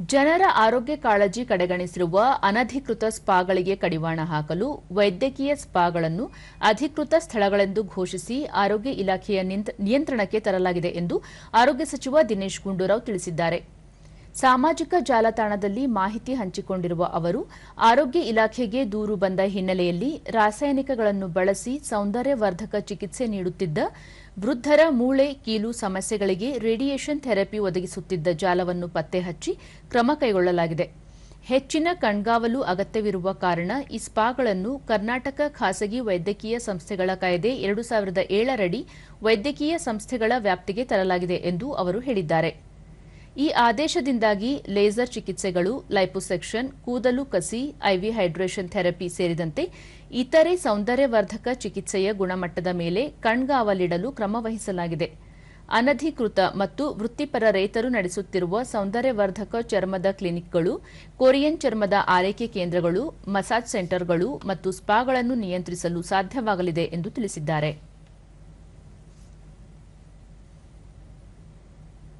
ಜನರ ಆರೋಗ್ಯ ಕಾಳಜಿ ಕಡೆಗಣಿಸಿರುವ ಅನಧಿಕೃತ ಸ್ಪಾಗಳಿಗೆ ಕಡಿವಾಣ ಹಾಕಲು ವೈದ್ಯಕೀಯ ಸ್ಪಾಗಳನ್ನು ಅಧಿಕೃತ ಸ್ಥಳಗಳೆಂದು ಘೋಷಿಸಿ ಆರೋಗ್ಯ ಇಲಾಖೆಯ ನಿಯಂತ್ರಣಕ್ಕೆ ತರಲಾಗಿದೆ ಎಂದು ಆರೋಗ್ಯ ಸಚಿವ ದಿನೇಶ್ ಗುಂಡೂರಾವ್ ತಿಳಿಸಿದ್ದಾರೆ. ಸಾಮಾಜಿಕ ಜಾಲತಾಣದಲ್ಲಿ ಮಾಹಿತಿ ಹಂಚಿಕೊಂಡಿರುವ ಅವರು, ಆರೋಗ್ಯ ಇಲಾಖೆಗೆ ದೂರು ಬಂದ ಹಿನ್ನೆಲೆಯಲ್ಲಿ ರಾಸಾಯನಿಕಗಳನ್ನು ಬಳಸಿ ಸೌಂದರ್ಯವರ್ಧಕ ಚಿಕಿತ್ಸೆ ನೀಡುತ್ತಿದ್ದ ವೃದ್ಧರ ಮೂಳೆ, ಕೀಲು ಸಮಸ್ಯೆಗಳಿಗೆ ರೇಡಿಯೇಷನ್ ಥೆರಪಿ ಒದಗಿಸುತ್ತಿದ್ದ ಜಾಲವನ್ನು ಪತ್ತೆ ಹಚ್ಚಿ ಕ್ರಮ ಕೈಗೊಳ್ಳಲಾಗಿದೆ. ಹೆಚ್ಚಿನ ಕಣ್ಗಾವಲು ಅಗತ್ಯವಿರುವ ಕಾರಣ ಈ ಸ್ಪಾಗಳನ್ನು ಕರ್ನಾಟಕ ಖಾಸಗಿ ವೈದ್ಯಕೀಯ ಸಂಸ್ಥೆಗಳ ಕಾಯ್ದೆ ಎರಡು ಸಾವಿರದ ಏಳರಡಿ ವೈದ್ಯಕೀಯ ಸಂಸ್ಥೆಗಳ ವ್ಯಾಪ್ತಿಗೆ ತರಲಾಗಿದೆ ಎಂದು ಅವರು ಹೇಳಿದ್ದಾರೆ. ಈ ಆದೇಶದಿಂದಾಗಿ ಲೇಸರ್ ಚಿಕಿತ್ಸೆಗಳು, ಲೈಪೋಸೆಕ್ಷನ್, ಕೂದಲು ಕಸಿ ಐವಿ ಹೈಡ್ರೇಷನ್ ಥೆರಪಿ ಸೇರಿದಂತೆ ಇತರೆ ಸೌಂದರ್ಯವರ್ಧಕ ಚಿಕಿತ್ಸೆಯ ಗುಣಮಟ್ಟದ ಮೇಲೆ ಕಣ್ಗಾವಲಿಡಲು ಕ್ರಮವಹಿಸಲಾಗಿದೆ. ಅನಧಿಕೃತ ಮತ್ತು ವೃತ್ತಿಪರ ರೈತರು ನಡೆಸುತ್ತಿರುವ ಸೌಂದರ್ಯವರ್ಧಕ ಚರ್ಮದ ಕ್ಲಿನಿಕ್ಗಳು, ಕೊರಿಯನ್ ಚರ್ಮದ ಆರೈಕೆ ಕೇಂದ್ರಗಳು, ಮಸಾಜ್ ಸೆಂಟರ್ಗಳು ಮತ್ತು ಸ್ಪಾಗಳನ್ನು ನಿಯಂತ್ರಿಸಲು ಸಾಧ್ಯವಾಗಲಿದೆ ಎಂದು ತಿಳಿಸಿದ್ದಾರೆ.